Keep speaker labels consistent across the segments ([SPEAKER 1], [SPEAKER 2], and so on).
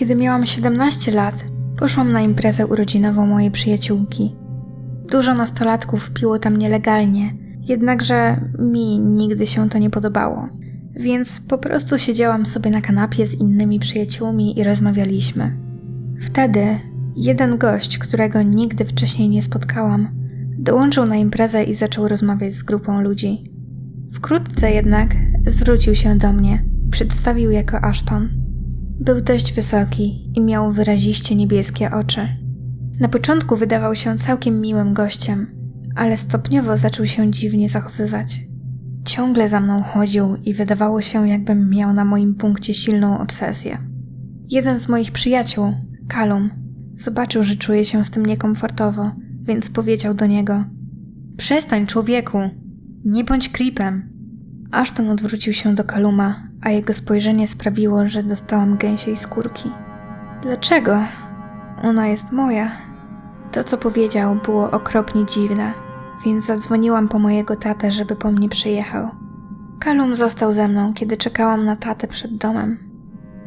[SPEAKER 1] Kiedy miałam 17 lat, poszłam na imprezę urodzinową mojej przyjaciółki. Dużo nastolatków piło tam nielegalnie, jednakże mi nigdy się to nie podobało. Więc po prostu siedziałam sobie na kanapie z innymi przyjaciółmi i rozmawialiśmy. Wtedy jeden gość, którego nigdy wcześniej nie spotkałam, dołączył na imprezę i zaczął rozmawiać z grupą ludzi. Wkrótce jednak zwrócił się do mnie, przedstawił jako Ashton. Był dość wysoki i miał wyraziście niebieskie oczy. Na początku wydawał się całkiem miłym gościem, ale stopniowo zaczął się dziwnie zachowywać. Ciągle za mną chodził i wydawało się, jakbym miał na moim punkcie silną obsesję. Jeden z moich przyjaciół, Kalum, zobaczył, że czuję się z tym niekomfortowo, więc powiedział do niego: Przestań, człowieku, nie bądź creepem. Ashton odwrócił się do Kaluma, a jego spojrzenie sprawiło, że dostałam gęsiej skórki. Dlaczego? Ona jest moja. To, co powiedział, było okropnie dziwne, więc zadzwoniłam po mojego tatę, żeby po mnie przyjechał. Kalum został ze mną, kiedy czekałam na tatę przed domem.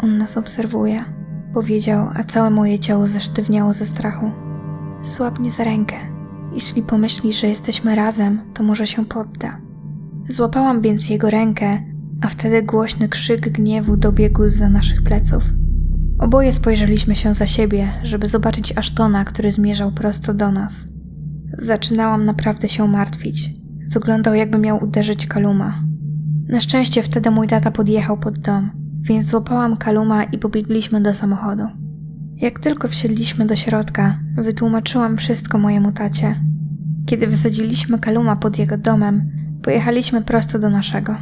[SPEAKER 1] On nas obserwuje, powiedział, a całe moje ciało zesztywniało ze strachu. Złap mnie za rękę. Jeśli pomyśli, że jesteśmy razem, to może się podda. Złapałam więc jego rękę, a wtedy głośny krzyk gniewu dobiegł za naszych pleców. Oboje spojrzeliśmy się za siebie, żeby zobaczyć Ashtona, który zmierzał prosto do nas. Zaczynałam naprawdę się martwić. Wyglądał jakby miał uderzyć Kaluma. Na szczęście wtedy mój tata podjechał pod dom, więc złapałam Kaluma i pobiegliśmy do samochodu. Jak tylko wsiedliśmy do środka, wytłumaczyłam wszystko mojemu tacie. Kiedy wysadziliśmy Kaluma pod jego domem, pojechaliśmy prosto do naszego.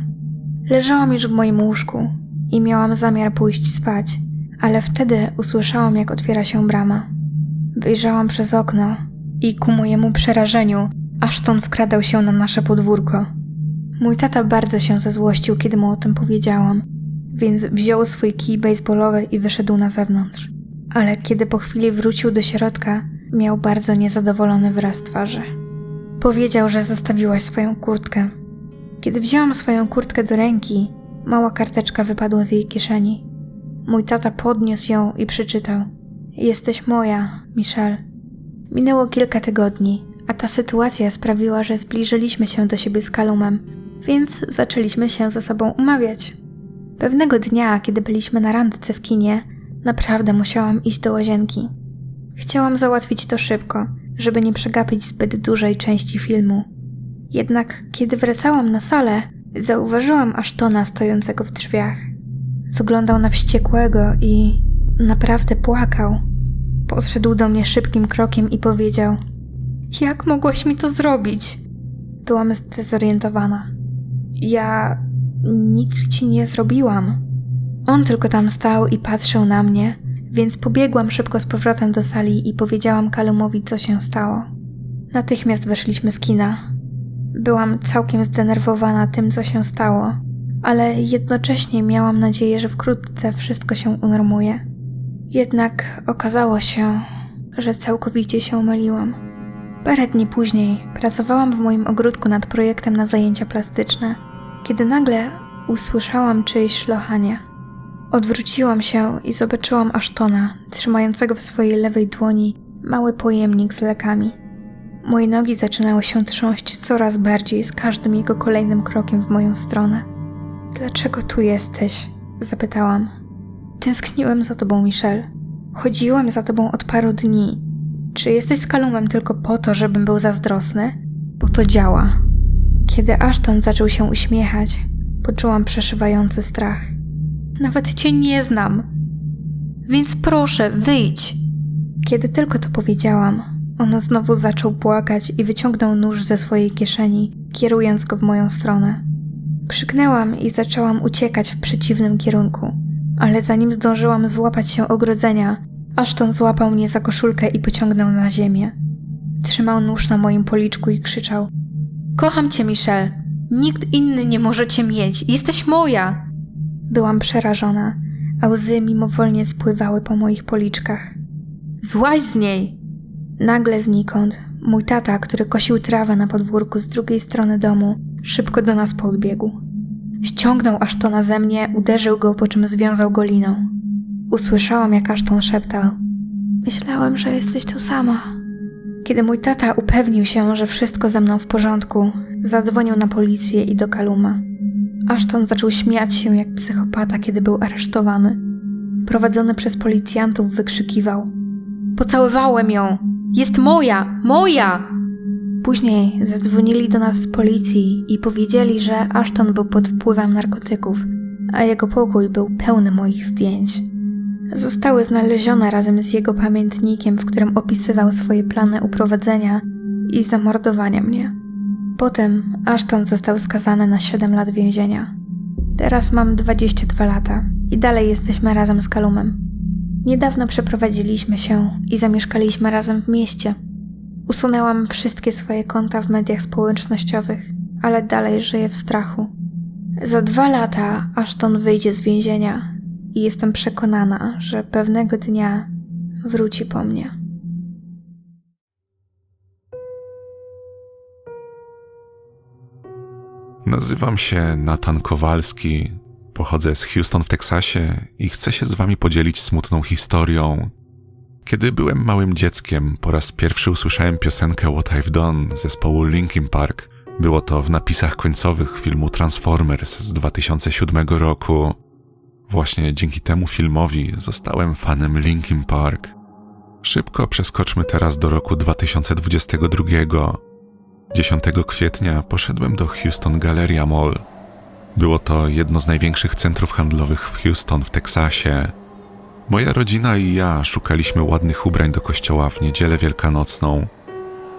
[SPEAKER 1] Leżałam już w moim łóżku i miałam zamiar pójść spać, ale wtedy usłyszałam, jak otwiera się brama. Wyjrzałam przez okno i ku mojemu przerażeniu Ashton wkradał się na nasze podwórko. Mój tata bardzo się zezłościł, kiedy mu o tym powiedziałam, więc wziął swój kij baseballowy i wyszedł na zewnątrz. Ale kiedy po chwili wrócił do środka, miał bardzo niezadowolony wyraz twarzy. Powiedział, że zostawiłaś swoją kurtkę. Kiedy wzięłam swoją kurtkę do ręki, mała karteczka wypadła z jej kieszeni. Mój tata podniósł ją i przeczytał: Jesteś moja, Michelle. Minęło kilka tygodni, a ta sytuacja sprawiła, że zbliżyliśmy się do siebie z Kalumem, więc zaczęliśmy się ze sobą umawiać. Pewnego dnia, kiedy byliśmy na randce w kinie, naprawdę musiałam iść do łazienki. Chciałam załatwić to szybko, żeby nie przegapić zbyt dużej części filmu. Jednak kiedy wracałam na salę, zauważyłam Ashtona stojącego w drzwiach. Wyglądał na wściekłego i naprawdę płakał. Podszedł do mnie szybkim krokiem i powiedział: Jak mogłaś mi to zrobić? Byłam zdezorientowana. Ja nic ci nie zrobiłam. On tylko tam stał i patrzył na mnie, więc pobiegłam szybko z powrotem do sali i powiedziałam Kalumowi, co się stało. Natychmiast weszliśmy z kina. Byłam całkiem zdenerwowana tym, co się stało, ale jednocześnie miałam nadzieję, że wkrótce wszystko się unormuje. Jednak okazało się, że całkowicie się myliłam. Parę dni później pracowałam w moim ogródku nad projektem na zajęcia plastyczne, kiedy nagle usłyszałam czyjeś szlochanie. Odwróciłam się i zobaczyłam Ashtona, trzymającego w swojej lewej dłoni mały pojemnik z lekami. Moje nogi zaczynały się trząść coraz bardziej z każdym jego kolejnym krokiem w moją stronę. Dlaczego tu jesteś? zapytałam. Tęskniłem za tobą, Michelle. Chodziłem za tobą od paru dni. Czy jesteś z Kalumem tylko po to, żebym był zazdrosny? Bo to działa. Kiedy Ashton zaczął się uśmiechać, poczułam przeszywający strach. Nawet cię nie znam. Więc proszę, wyjdź. Kiedy tylko to powiedziałam, on znowu zaczął płakać i wyciągnął nóż ze swojej kieszeni, kierując go w moją stronę. Krzyknęłam i zaczęłam uciekać w przeciwnym kierunku, ale zanim zdążyłam złapać się ogrodzenia, Ashton złapał mnie za koszulkę i pociągnął na ziemię. Trzymał nóż na moim policzku i krzyczał: Kocham cię, Michelle. Nikt inny nie może cię mieć. Jesteś moja. Byłam przerażona, a łzy mimowolnie spływały po moich policzkach. Złaź z niej! Nagle znikąd mój tata, który kosił trawę na podwórku z drugiej strony domu, szybko do nas podbiegł. Ściągnął aż to na ze mnie, uderzył go, po czym związał go liną. usłyszałam, jak Ashton szeptał: Myślałem, że jesteś tu sama. Kiedy mój tata upewnił się, że wszystko ze mną w porządku, zadzwonił na policję i do Kaluma. Ashton zaczął śmiać się jak psychopata, kiedy był aresztowany. Prowadzony przez policjantów wykrzykiwał: Pocałowałem ją! Jest moja! Moja! Później zadzwonili do nas z policji i powiedzieli, że Ashton był pod wpływem narkotyków, a jego pokój był pełny moich zdjęć. Zostały znalezione razem z jego pamiętnikiem, w którym opisywał swoje plany uprowadzenia i zamordowania mnie. Potem Ashton został skazany na 7 lat więzienia. Teraz mam 22 lata i dalej jesteśmy razem z Kalumem. Niedawno przeprowadziliśmy się i zamieszkaliśmy razem w mieście. Usunęłam wszystkie swoje konta w mediach społecznościowych, ale dalej żyję w strachu. Za dwa lata Ashton wyjdzie z więzienia i jestem przekonana, że pewnego dnia wróci po mnie.
[SPEAKER 2] Nazywam się Natan Kowalski, pochodzę z Houston w Teksasie i chcę się z wami podzielić smutną historią. Kiedy byłem małym dzieckiem, po raz pierwszy usłyszałem piosenkę What I've Done zespołu Linkin Park. Było to w napisach końcowych filmu Transformers z 2007 roku. Właśnie dzięki temu filmowi zostałem fanem Linkin Park. Szybko przeskoczmy teraz do roku 2022. 10 kwietnia poszedłem do Houston Galleria Mall. Było to jedno z największych centrów handlowych w Houston w Teksasie. Moja rodzina i ja szukaliśmy ładnych ubrań do kościoła w niedzielę wielkanocną.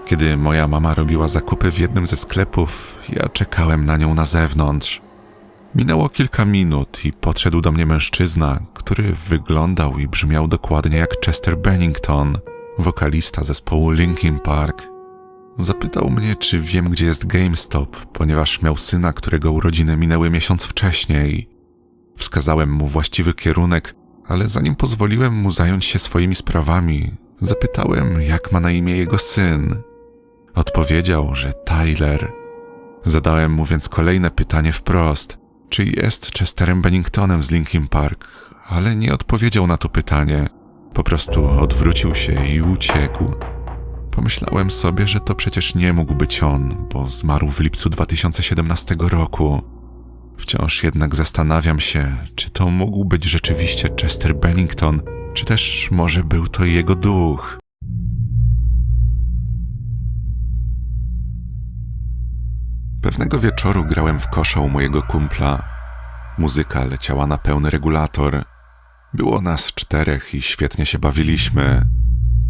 [SPEAKER 2] Kiedy moja mama robiła zakupy w jednym ze sklepów, ja czekałem na nią na zewnątrz. Minęło kilka minut i podszedł do mnie mężczyzna, który wyglądał i brzmiał dokładnie jak Chester Bennington, wokalista zespołu Linkin Park. Zapytał mnie, czy wiem, gdzie jest GameStop, ponieważ miał syna, którego urodziny minęły miesiąc wcześniej. Wskazałem mu właściwy kierunek, ale zanim pozwoliłem mu zająć się swoimi sprawami, zapytałem, jak ma na imię jego syn. Odpowiedział, że Tyler. Zadałem mu więc kolejne pytanie wprost: czy jest Chesterem Benningtonem z Linkin Park, ale nie odpowiedział na to pytanie. Po prostu odwrócił się i uciekł. Pomyślałem sobie, że to przecież nie mógł być on, bo zmarł w lipcu 2017 roku. Wciąż jednak zastanawiam się, czy to mógł być rzeczywiście Chester Bennington, czy też może był to jego duch. Pewnego wieczoru grałem w kosza u mojego kumpla. Muzyka leciała na pełny regulator. Było nas czterech i świetnie się bawiliśmy.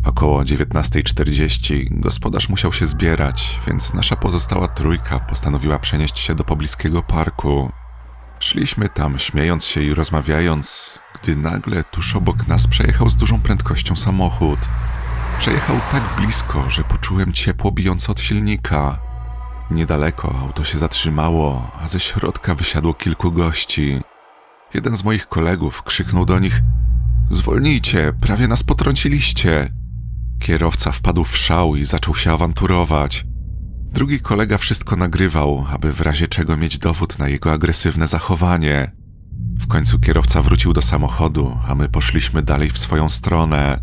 [SPEAKER 2] Około 19.40 gospodarz musiał się zbierać, więc nasza pozostała trójka postanowiła przenieść się do pobliskiego parku. Szliśmy tam, śmiejąc się i rozmawiając, gdy nagle tuż obok nas przejechał z dużą prędkością samochód. Przejechał tak blisko, że poczułem ciepło bijące od silnika. Niedaleko auto się zatrzymało, a ze środka wysiadło kilku gości. Jeden z moich kolegów krzyknął do nich: Zwolnijcie, prawie nas potrąciliście. Kierowca wpadł w szał i zaczął się awanturować. Drugi kolega wszystko nagrywał, aby w razie czego mieć dowód na jego agresywne zachowanie. W końcu kierowca wrócił do samochodu, a my poszliśmy dalej w swoją stronę.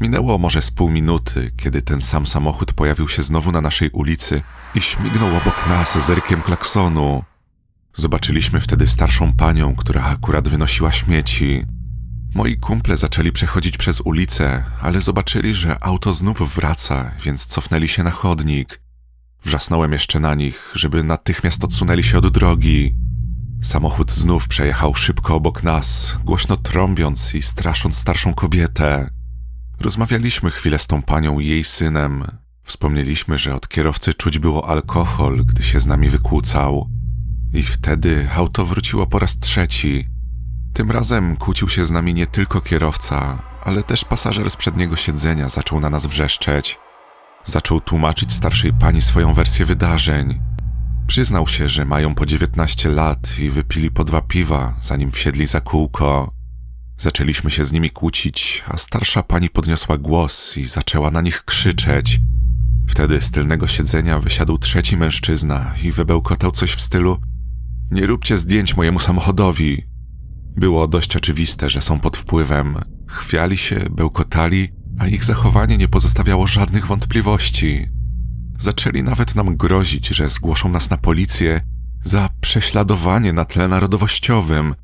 [SPEAKER 2] Minęło może z pół minuty, kiedy ten sam samochód pojawił się znowu na naszej ulicy i śmignął obok nas z erkiem klaksonu. Zobaczyliśmy wtedy starszą panią, która akurat wynosiła śmieci. Moi kumple zaczęli przechodzić przez ulicę, ale zobaczyli, że auto znów wraca, więc cofnęli się na chodnik. Wrzasnąłem jeszcze na nich, żeby natychmiast odsunęli się od drogi. Samochód znów przejechał szybko obok nas, głośno trąbiąc i strasząc starszą kobietę. Rozmawialiśmy chwilę z tą panią i jej synem. Wspomnieliśmy, że od kierowcy czuć było alkohol, gdy się z nami wykłócał. I wtedy auto wróciło po raz trzeci. Tym razem kłócił się z nami nie tylko kierowca, ale też pasażer z przedniego siedzenia zaczął na nas wrzeszczeć. Zaczął tłumaczyć starszej pani swoją wersję wydarzeń. Przyznał się, że mają po 19 lat i wypili po dwa piwa, zanim wsiedli za kółko. Zaczęliśmy się z nimi kłócić, a starsza pani podniosła głos i zaczęła na nich krzyczeć. Wtedy z tylnego siedzenia wysiadł trzeci mężczyzna i wybełkotał coś w stylu: Nie róbcie zdjęć mojemu samochodowi. Było dość oczywiste, że są pod wpływem. Chwiali się, bełkotali, a ich zachowanie nie pozostawiało żadnych wątpliwości. Zaczęli nawet nam grozić, że zgłoszą nas na policję za prześladowanie na tle narodowościowym,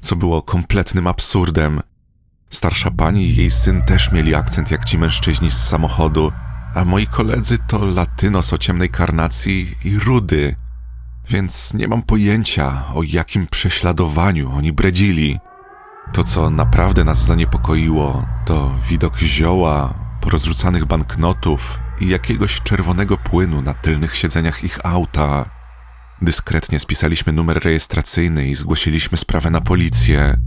[SPEAKER 2] co było kompletnym absurdem. Starsza pani i jej syn też mieli akcent jak ci mężczyźni z samochodu, a moi koledzy to latynos o ciemnej karnacji i rudy, więc nie mam pojęcia, o jakim prześladowaniu oni bredzili. To, co naprawdę nas zaniepokoiło, to widok zioła, porozrzucanych banknotów i jakiegoś czerwonego płynu na tylnych siedzeniach ich auta. Dyskretnie spisaliśmy numer rejestracyjny i zgłosiliśmy sprawę na policję.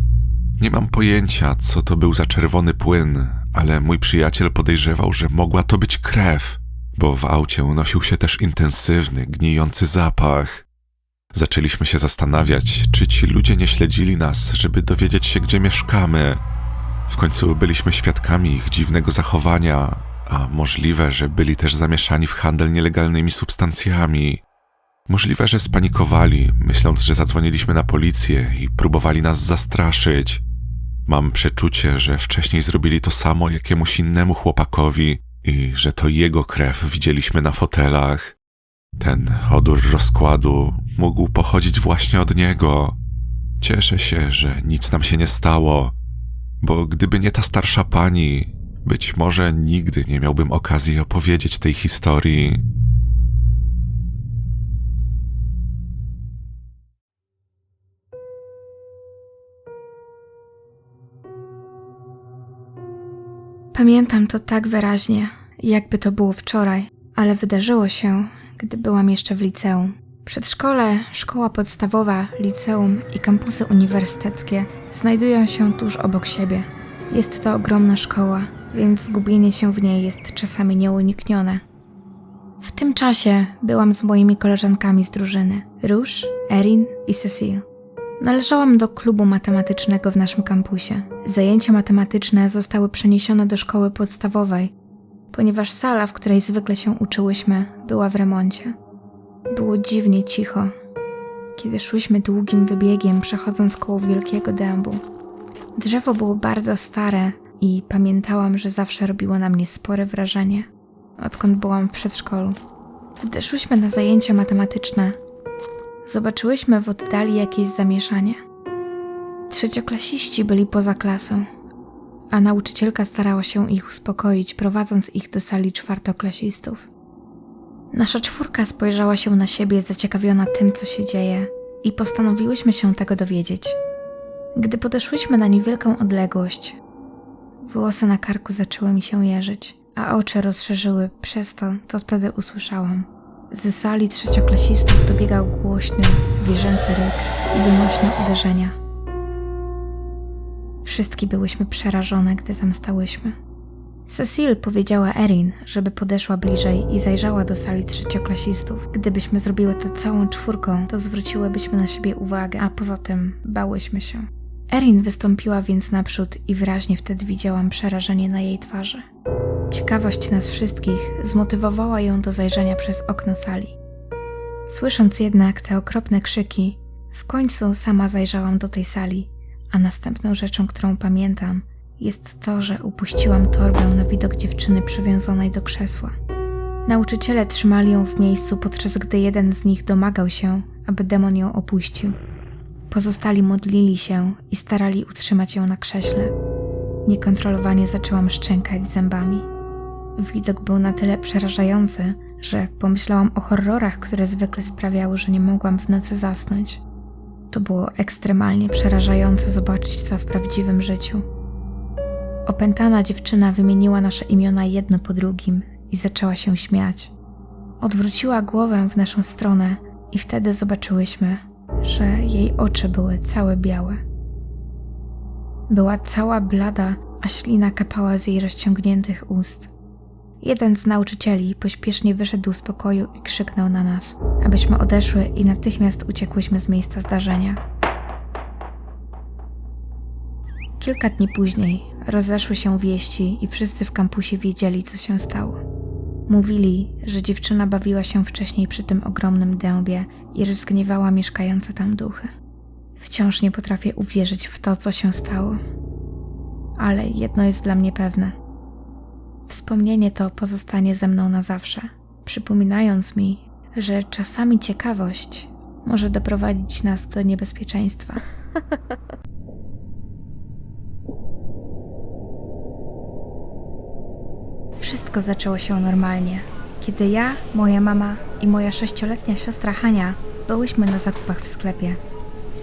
[SPEAKER 2] Nie mam pojęcia, co to był za czerwony płyn, ale mój przyjaciel podejrzewał, że mogła to być krew, bo w aucie unosił się też intensywny, gnijący zapach. Zaczęliśmy się zastanawiać, czy ci ludzie nie śledzili nas, żeby dowiedzieć się, gdzie mieszkamy. W końcu byliśmy świadkami ich dziwnego zachowania, a możliwe, że byli też zamieszani w handel nielegalnymi substancjami. Możliwe, że spanikowali, myśląc, że zadzwoniliśmy na policję i próbowali nas zastraszyć. Mam przeczucie, że wcześniej zrobili to samo jakiemuś innemu chłopakowi i że to jego krew widzieliśmy na fotelach. Ten odór rozkładu mógł pochodzić właśnie od niego. Cieszę się, że nic nam się nie stało, bo gdyby nie ta starsza pani, być może nigdy nie miałbym okazji opowiedzieć tej historii.
[SPEAKER 1] Pamiętam to tak wyraźnie, jakby to było wczoraj, ale wydarzyło się, gdy byłam jeszcze w liceum. Przedszkole, szkoła podstawowa, liceum i kampusy uniwersyteckie znajdują się tuż obok siebie. Jest to ogromna szkoła, więc zgubienie się w niej jest czasami nieuniknione. W tym czasie byłam z moimi koleżankami z drużyny Róż, Erin i Cecile. Należałam do klubu matematycznego w naszym kampusie. Zajęcia matematyczne zostały przeniesione do szkoły podstawowej, ponieważ sala, w której zwykle się uczyłyśmy, była w remoncie. Było dziwnie cicho, kiedy szłyśmy długim wybiegiem, przechodząc koło wielkiego dębu. Drzewo było bardzo stare i pamiętałam, że zawsze robiło na mnie spore wrażenie, odkąd byłam w przedszkolu. Gdy szłyśmy na zajęcia matematyczne, zobaczyłyśmy w oddali jakieś zamieszanie. Trzecioklasiści byli poza klasą, a nauczycielka starała się ich uspokoić, prowadząc ich do sali czwartoklasistów. Nasza czwórka spojrzała się na siebie, zaciekawiona tym, co się dzieje, i postanowiłyśmy się tego dowiedzieć. Gdy podeszłyśmy na niewielką odległość, włosy na karku zaczęły mi się jeżyć, a oczy rozszerzyły przez to, co wtedy usłyszałam. Z sali trzecioklasistów dobiegał głośny, zwierzęcy ryk i donośne uderzenia. Wszystkie byłyśmy przerażone, gdy tam stałyśmy. Cecile powiedziała Erin, żeby podeszła bliżej i zajrzała do sali trzecioklasistów. Gdybyśmy zrobiły to całą czwórką, to zwróciłybyśmy na siebie uwagę, a poza tym bałyśmy się. Erin wystąpiła więc naprzód i wyraźnie wtedy widziałam przerażenie na jej twarzy. Ciekawość nas wszystkich zmotywowała ją do zajrzenia przez okno sali. Słysząc jednak te okropne krzyki, w końcu sama zajrzałam do tej sali, a następną rzeczą, którą pamiętam, jest to, że upuściłam torbę na widok dziewczyny przywiązanej do krzesła. Nauczyciele trzymali ją w miejscu, podczas gdy jeden z nich domagał się, aby demon ją opuścił. Pozostali modlili się i starali utrzymać ją na krześle. Niekontrolowanie zaczęłam szczękać zębami. Widok był na tyle przerażający, że pomyślałam o horrorach, które zwykle sprawiały, że nie mogłam w nocy zasnąć. To było ekstremalnie przerażające zobaczyć to w prawdziwym życiu. Opętana dziewczyna wymieniła nasze imiona jedno po drugim i zaczęła się śmiać. Odwróciła głowę w naszą stronę i wtedy zobaczyłyśmy, że jej oczy były całe białe. Była cała blada, a ślina kapała z jej rozciągniętych ust. Jeden z nauczycieli pośpiesznie wyszedł z pokoju i krzyknął na nas, abyśmy odeszły i natychmiast uciekłyśmy z miejsca zdarzenia. Kilka dni później rozeszły się wieści i wszyscy w kampusie wiedzieli, co się stało. Mówili, że dziewczyna bawiła się wcześniej przy tym ogromnym dębie i rozgniewała mieszkające tam duchy. Wciąż nie potrafię uwierzyć w to, co się stało. Ale jedno jest dla mnie pewne. Wspomnienie to pozostanie ze mną na zawsze, przypominając mi, że czasami ciekawość może doprowadzić nas do niebezpieczeństwa. Wszystko zaczęło się normalnie, kiedy ja, moja mama i moja sześcioletnia siostra Hania byłyśmy na zakupach w sklepie.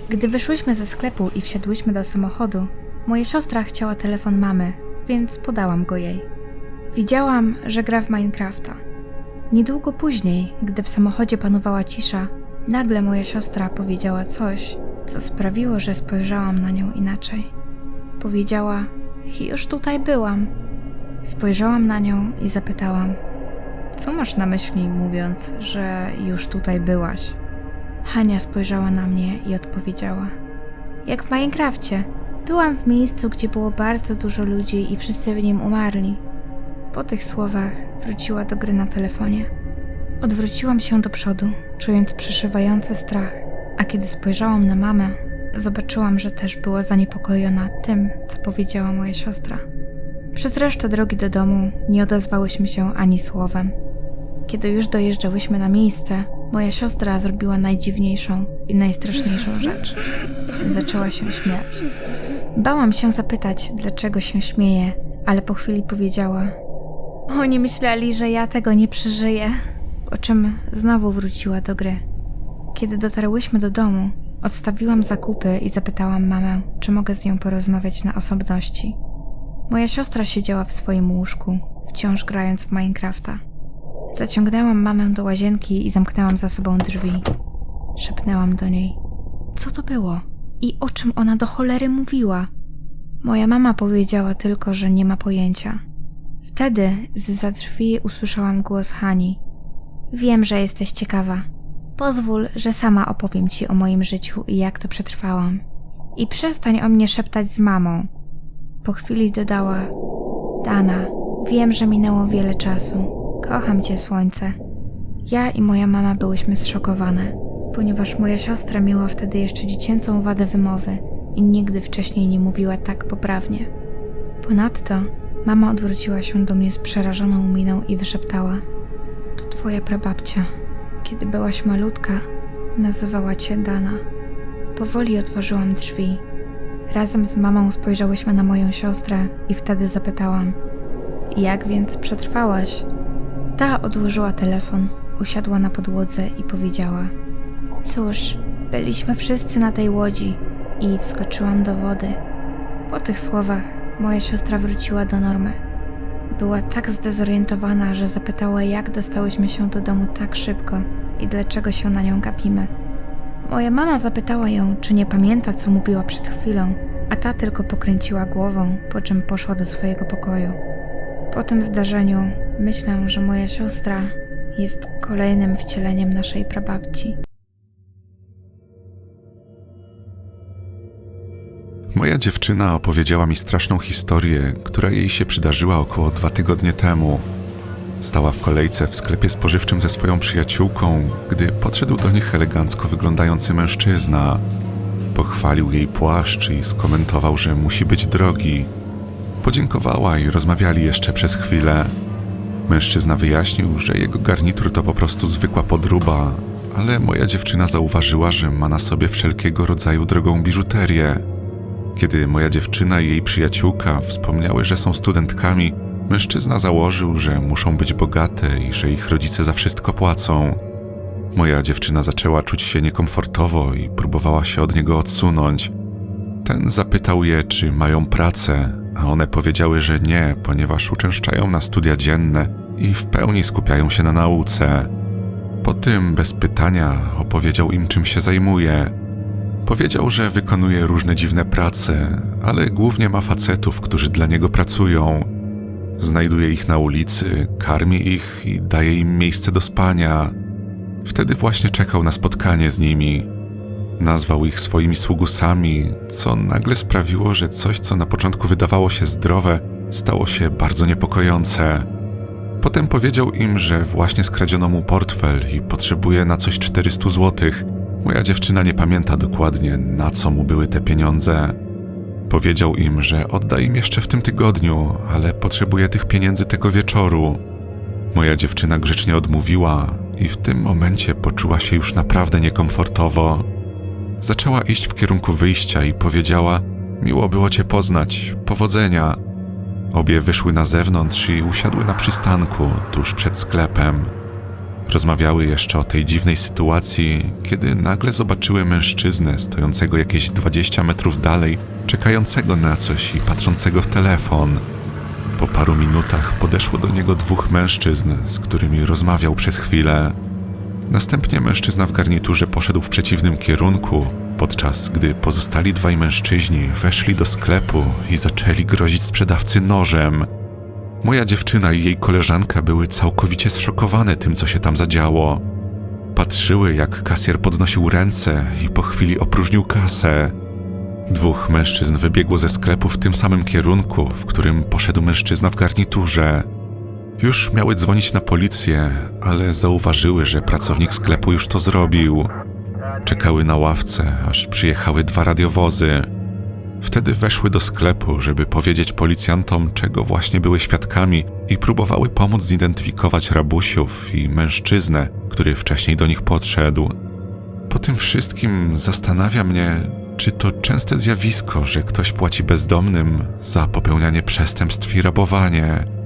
[SPEAKER 1] Gdy wyszłyśmy ze sklepu i wsiadłyśmy do samochodu, moja siostra chciała telefon mamy, więc podałam go jej. Widziałam, że gra w Minecrafta. Niedługo później, gdy w samochodzie panowała cisza, nagle moja siostra powiedziała coś, co sprawiło, że spojrzałam na nią inaczej. Powiedziała: Już tutaj byłam. Spojrzałam na nią i zapytałam: Co masz na myśli, mówiąc, że już tutaj byłaś? Hania spojrzała na mnie i odpowiedziała: Jak w Minecrafcie. Byłam w miejscu, gdzie było bardzo dużo ludzi i wszyscy w nim umarli. Po tych słowach wróciła do gry na telefonie. Odwróciłam się do przodu, czując przeszywający strach, a kiedy spojrzałam na mamę, zobaczyłam, że też była zaniepokojona tym, co powiedziała moja siostra. Przez resztę drogi do domu nie odezwałyśmy się ani słowem. Kiedy już dojeżdżałyśmy na miejsce, moja siostra zrobiła najdziwniejszą i najstraszniejszą rzecz. Zaczęła się śmiać. Bałam się zapytać, dlaczego się śmieje, ale po chwili powiedziała: Oni myśleli, że ja tego nie przeżyję. Po czym znowu wróciła do gry. Kiedy dotarłyśmy do domu, odstawiłam zakupy i zapytałam mamę, czy mogę z nią porozmawiać na osobności. Moja siostra siedziała w swoim łóżku, wciąż grając w Minecrafta. Zaciągnęłam mamę do łazienki i zamknęłam za sobą drzwi. Szepnęłam do niej: Co to było? I o czym ona do cholery mówiła? Moja mama powiedziała tylko, że nie ma pojęcia. Wtedy z za drzwi usłyszałam głos Hani. Wiem, że jesteś ciekawa. Pozwól, że sama opowiem ci o moim życiu i jak to przetrwałam. I przestań o mnie szeptać z mamą. Po chwili dodała: Dana, wiem, że minęło wiele czasu. Kocham cię, słońce. Ja i moja mama byłyśmy zszokowane, ponieważ moja siostra miała wtedy jeszcze dziecięcą wadę wymowy i nigdy wcześniej nie mówiła tak poprawnie. Ponadto mama odwróciła się do mnie z przerażoną miną i wyszeptała: To twoja prababcia. Kiedy byłaś malutka, nazywała cię Dana. Powoli otworzyłam drzwi. Razem z mamą spojrzałyśmy na moją siostrę i wtedy zapytałam: Jak więc przetrwałaś? Ta odłożyła telefon, usiadła na podłodze i powiedziała: Cóż, byliśmy wszyscy na tej łodzi i wskoczyłam do wody. Po tych słowach moja siostra wróciła do normy. Była tak zdezorientowana, że zapytała, jak dostałyśmy się do domu tak szybko i dlaczego się na nią gapimy. Moja mama zapytała ją, czy nie pamięta, co mówiła przed chwilą, a ta tylko pokręciła głową, po czym poszła do swojego pokoju. Po tym zdarzeniu myślę, że moja siostra jest kolejnym wcieleniem naszej prababci.
[SPEAKER 2] Moja dziewczyna opowiedziała mi straszną historię, która jej się przydarzyła około dwa tygodnie temu. Stała w kolejce w sklepie spożywczym ze swoją przyjaciółką, gdy podszedł do nich elegancko wyglądający mężczyzna. Pochwalił jej płaszcz i skomentował, że musi być drogi. Podziękowała i rozmawiali jeszcze przez chwilę. Mężczyzna wyjaśnił, że jego garnitur to po prostu zwykła podruba, ale moja dziewczyna zauważyła, że ma na sobie wszelkiego rodzaju drogą biżuterię. Kiedy moja dziewczyna i jej przyjaciółka wspomniały, że są studentkami, mężczyzna założył, że muszą być bogate i że ich rodzice za wszystko płacą. Moja dziewczyna zaczęła czuć się niekomfortowo i próbowała się od niego odsunąć. Ten zapytał je, czy mają pracę, a one powiedziały, że nie, ponieważ uczęszczają na studia dzienne i w pełni skupiają się na nauce. Po tym, bez pytania, opowiedział im, czym się zajmuje. Powiedział, że wykonuje różne dziwne prace, ale głównie ma facetów, którzy dla niego pracują. Znajduje ich na ulicy, karmi ich i daje im miejsce do spania. Wtedy właśnie czekał na spotkanie z nimi. Nazwał ich swoimi sługusami, co nagle sprawiło, że coś, co na początku wydawało się zdrowe, stało się bardzo niepokojące. Potem powiedział im, że właśnie skradziono mu portfel i potrzebuje na coś 400 złotych, Moja dziewczyna nie pamięta dokładnie, na co mu były te pieniądze. Powiedział im, że odda im jeszcze w tym tygodniu, ale potrzebuje tych pieniędzy tego wieczoru. Moja dziewczyna grzecznie odmówiła i w tym momencie poczuła się już naprawdę niekomfortowo. Zaczęła iść w kierunku wyjścia i powiedziała: Miło było cię poznać, powodzenia. Obie wyszły na zewnątrz i usiadły na przystanku tuż przed sklepem. Rozmawiały jeszcze o tej dziwnej sytuacji, kiedy nagle zobaczyły mężczyznę stojącego jakieś 20 metrów dalej, czekającego na coś i patrzącego w telefon. Po paru minutach podeszło do niego dwóch mężczyzn, z którymi rozmawiał przez chwilę. Następnie mężczyzna w garniturze poszedł w przeciwnym kierunku, podczas gdy pozostali dwaj mężczyźni weszli do sklepu i zaczęli grozić sprzedawcy nożem. Moja dziewczyna i jej koleżanka były całkowicie zszokowane tym, co się tam zadziało. Patrzyły, jak kasjer podnosił ręce i po chwili opróżnił kasę. Dwóch mężczyzn wybiegło ze sklepu w tym samym kierunku, w którym poszedł mężczyzna w garniturze. Już miały dzwonić na policję, ale zauważyły, że pracownik sklepu już to zrobił. Czekały na ławce, aż przyjechały dwa radiowozy. Wtedy weszły do sklepu, żeby powiedzieć policjantom, czego właśnie były świadkami, i próbowały pomóc zidentyfikować rabusiów i mężczyznę, który wcześniej do nich podszedł. Po tym wszystkim zastanawia mnie, czy to częste zjawisko, że ktoś płaci bezdomnym za popełnianie przestępstw i rabowanie.